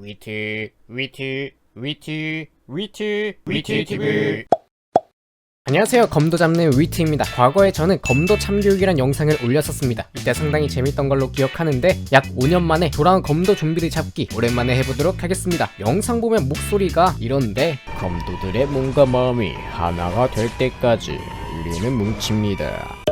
위트 위트 위트 위트 위트 TV 안녕하세요. 검도 잡는 위트입니다. 과거에 저는 검도 참교육이란 영상을 올렸었습니다. 이때 상당히 재밌던 걸로 기억하는데 약 5년 만에 돌아온 검도 좀비를 잡기 오랜만에 해보도록 하겠습니다. 영상 보면 목소리가 이런데 검도들의 몸과 마음이 하나가 될 때까지 우리는 뭉칩니다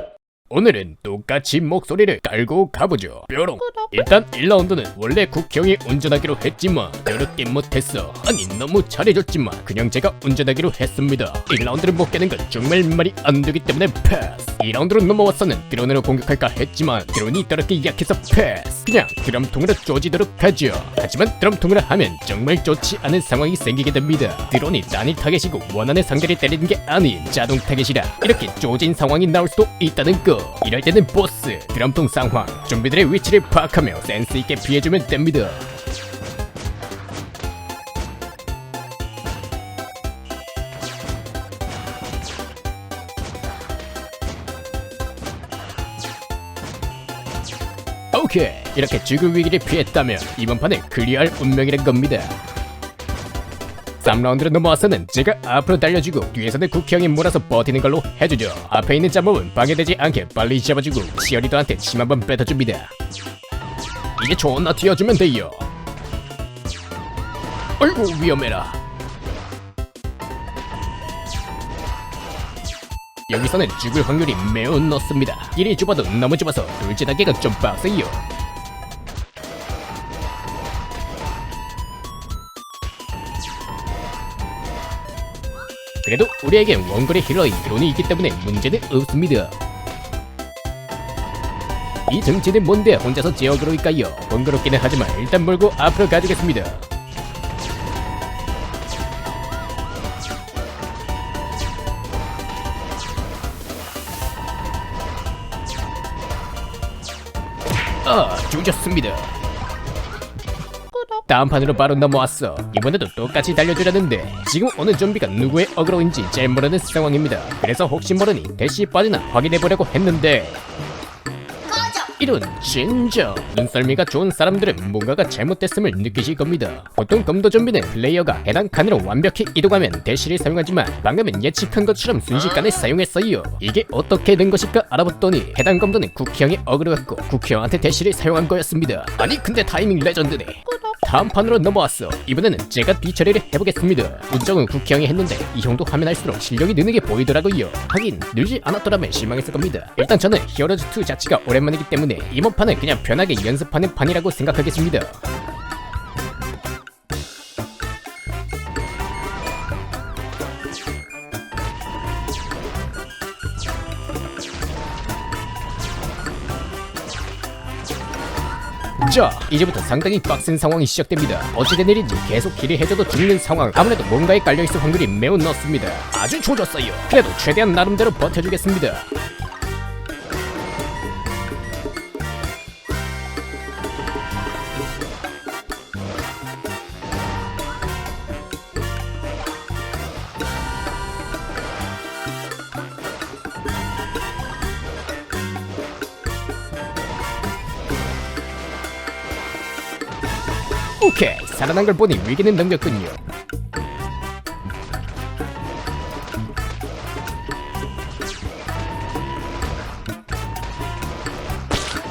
오늘은 똑같이 목소리를 깔고 가보죠. 뾰롱. 일단 1라운드는 원래 국형이 운전하기로 했지만 그렇게 못했어. 아니 너무 잘해줬지만 그냥 제가 운전하기로 했습니다. 1라운드를 못 깨는 건 정말 말이 안 되기 때문에 패스. 2라운드로 넘어와서는 드론으로 공격할까 했지만 드론이 더럽게 약해서 패스. 그냥 드럼통으로 쪼지도록 하죠. 하지만 드럼통으로 하면 정말 좋지 않은 상황이 생기게 됩니다. 드론이 단일 타겟이고 원하는 상대를 때리는 게 아닌 자동 타겟이라 이렇게 쪼진 상황이 나올 수도 있다는 거 이럴 때는 보스 드럼통 상황 좀비들의 위치를 파악하며 센스 있게 피해주면 됩니다. 오케이. 이렇게 죽을 위기를 피했다면 이번 판을 클리어할 운명이란 겁니다 3라운드로 넘어와서는 제가 앞으로 달려주고 뒤에서는 국형이 몰아서 버티는 걸로 해주죠. 앞에 있는 짬밥은 방해되지 않게 빨리 잡아주고 시어리더한테 침 한번 뱉어줍니다. 이제 존나 튀어주면 돼요. 어이구 위험해라. 여기서는 죽을 확률이 매우 높습니다. 길이 좁아도 너무 좁아서 돌진하기가 좀 빡세요 그래도 우리에겐 원거리 힐러인 드론이 있기 때문에 문제는 없습니다. 이 등치는 뭔데 혼자서 제어그로일까요? 번거롭기는 하지만 일단 몰고 앞으로 가주겠습니다. 아, 조졌습니다. 다음 판으로 바로 넘어왔어. 이번에도 똑같이 달려주려는데 지금 어느 좀비가 누구의 어그로인지 잘 모르는 상황입니다. 그래서 혹시 모르니 대시 빠지나 확인해보려고 했는데 이런 진짜 눈썰미가 좋은 사람들은 뭔가가 잘못됐음을 느끼실 겁니다. 보통 검도 좀비는 플레이어가 해당 칸으로 완벽히 이동하면 대시를 사용하지만 방금은 예측한 것처럼 순식간에 사용했어요. 이게 어떻게 된 것일까 알아봤더니 해당 검도는 국형의 어그로였고 국형한테 대시를 사용한 거였습니다. 아니 근데 타이밍 레전드네. 다음 판으로 넘어왔어. 이번에는 제가 뒤처리를 해보겠습니다. 운정은 국형이 했는데 이 정도 하면 할수록 실력이 느는 게 보이더라고요. 하긴 늘지 않았더라면 실망했을 겁니다. 일단 저는 히어로즈2 자체가 오랜만이기 때문에 이번 판은 그냥 편하게 연습하는 판이라고 생각하겠습니다. 자, 이제부터 상당히 빡센 상황이 시작됩니다. 어찌된 일인지 계속 딜을 해줘도 죽는 상황. 아무래도 뭔가에 깔려있을 확률이 매우 높습니다. 아주 조졌어요. 그래도 최대한 나름대로 버텨주겠습니다. 오케이, 살아난 걸 보니 위기는 넘겼군요.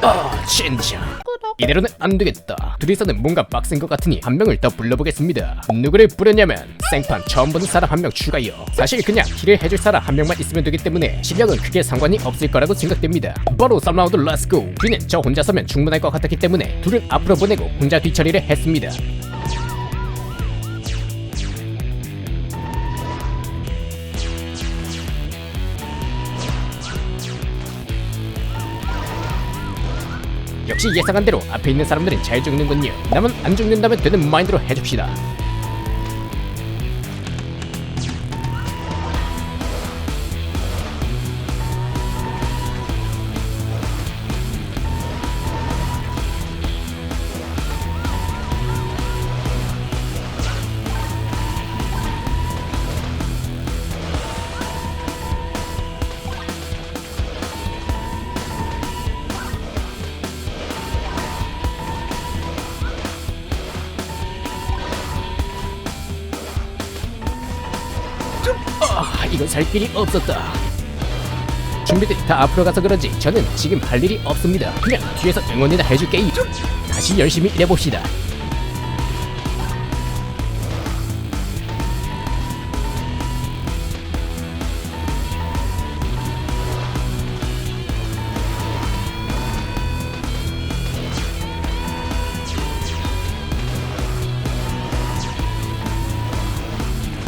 아, 진짜. 이대로는 안 되겠다. 둘이서는 뭔가 빡센 것 같으니 한 명을 더 불러보겠습니다. 누구를 부르냐면 생판 처음 보는 사람 한 명 추가요. 사실 그냥 힐을 해줄 사람 한 명만 있으면 되기 때문에 실력은 크게 상관이 없을 거라고 생각됩니다. 바로 3라운드 렛츠고. 뒤는 저 혼자 서면 충분할 것 같았기 때문에 둘을 앞으로 보내고 혼자 뒤처리를 했습니다. 역시 예상한 대로 앞에 있는 사람들은 잘 죽는군요. 남은 안 죽는다면 되는 마인드로 해줍시다. 이건 살 길이 없었다. 준비들이 다 앞으로 가서 그런지 저는 지금 할 일이 없습니다. 그냥 뒤에서 응원이나 해줄게요. 다시 열심히 일해봅시다.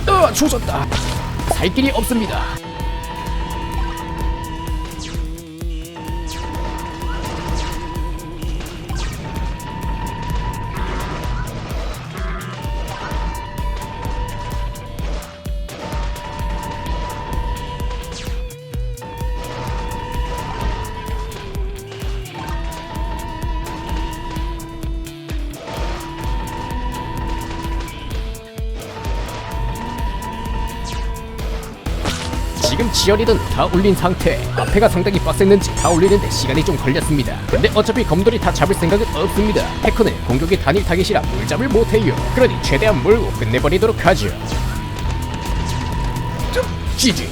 어, 조졌다. 살 길이 없습니다. 지금 지열이든 다 올린 상태. 앞에가 상당히 빡셌는지 다 올리는데 시간이 좀 걸렸습니다. 근데 어차피 검돌이 다 잡을 생각은 없습니다. 해커는 공격이 단일 타겟이라 물 잡을 못해요. 그러니 최대한 몰고 끝내버리도록 하죠. 지지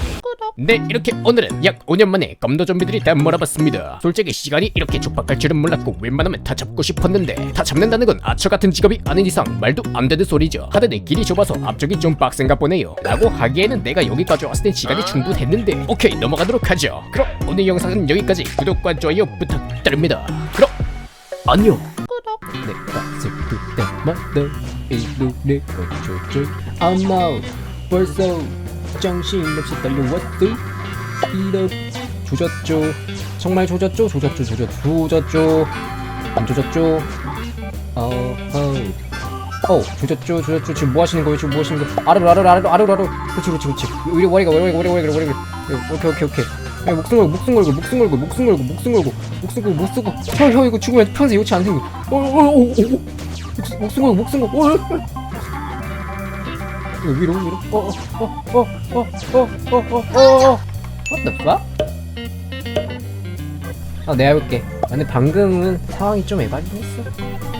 네 이렇게 오늘은 약 5년 만에 검도 좀비들이 다 몰아봤습니다. 솔직히 시간이 이렇게 촉박할 줄은 몰랐고 웬만하면 다 잡고 싶었는데 다 잡는다는 건 아처 같은 직업이 아닌 이상 말도 안 되는 소리죠. 하드는 길이 좁아서 앞쪽이 좀 빡센가 보네요. 라고 하기에는 내가 여기까지 왔을 땐 시간이 충분했는데 오케이 넘어가도록 하죠. 그럼 오늘 영상은 여기까지. 구독과 좋아요 부탁드립니다. 그럼 안녕. 내가 슬플 때마다 이 노래가 조절 아마 벌써 정신없이 달려왔어 이렇 조졌죠. 정말 조졌죠? 조졌죠 조졌 조졌죠. 안 조졌죠? 어허 어 조졌죠 조졌죠. 지금 뭐 하시는 거예요? 지금 뭐 하시는 거 아래로 아래로 아래로 아래로 아래로 그렇지 그렇지 그렇지. 우리 머리가 머리가 머리가 머리가 머리가. 오케이 오케이 오케이. 야, 목숨 걸고 목숨 걸고 목숨 걸고 목숨 걸고 목숨 걸고 목숨 걸고 목숨 걸고. 형 형 이거 죽으면 평생 요치 안 생겨 어어어어 목숨 걸고 목숨 걸고. 어, 어, 어. 이거 위로 위로 어어어 어 어 어 어 어 어 What the fuck? 아 내가 해볼게 아, 근데 방금은 상황이 좀 에바긴 했어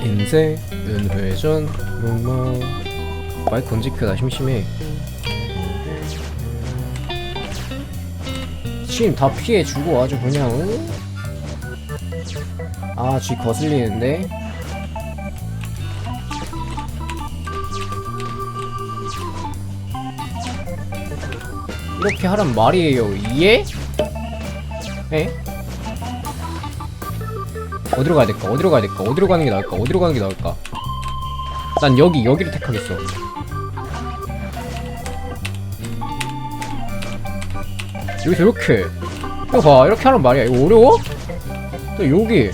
인생 은 회전 목마 마이크 던지켜 나 심심해 침다 피해주고 아주 그냥 응? 아, 쥐 거슬리는데? 이렇게 하란 말이에요. 예? 에? 어디로 가야 될까? 어디로 가야 될까? 어디로 가는 게 나을까? 어디로 가는 게 나을까? 난 여기, 여기를 택하겠어. 여기서 이렇게. 이거 봐, 이렇게 하란 말이야. 이거 어려워? 또 여기.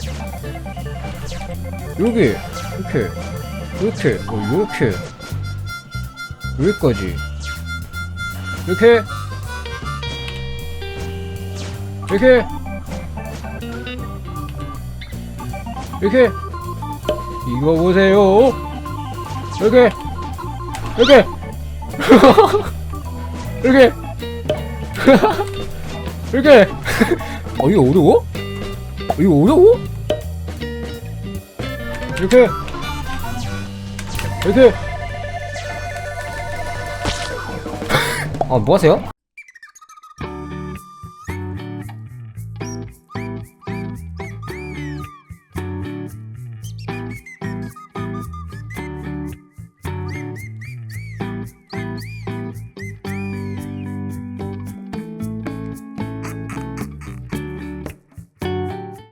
여기. 이렇게. 이렇게. 어, 이렇게. 여기까지. 이렇게. 이렇게. 이렇게. 이거 보세요. 이렇게. 이렇게. 이렇게. 이렇게. 어 이거 어려워? 이거 어려워? 이렇게. 이렇게. 아 뭐하세요?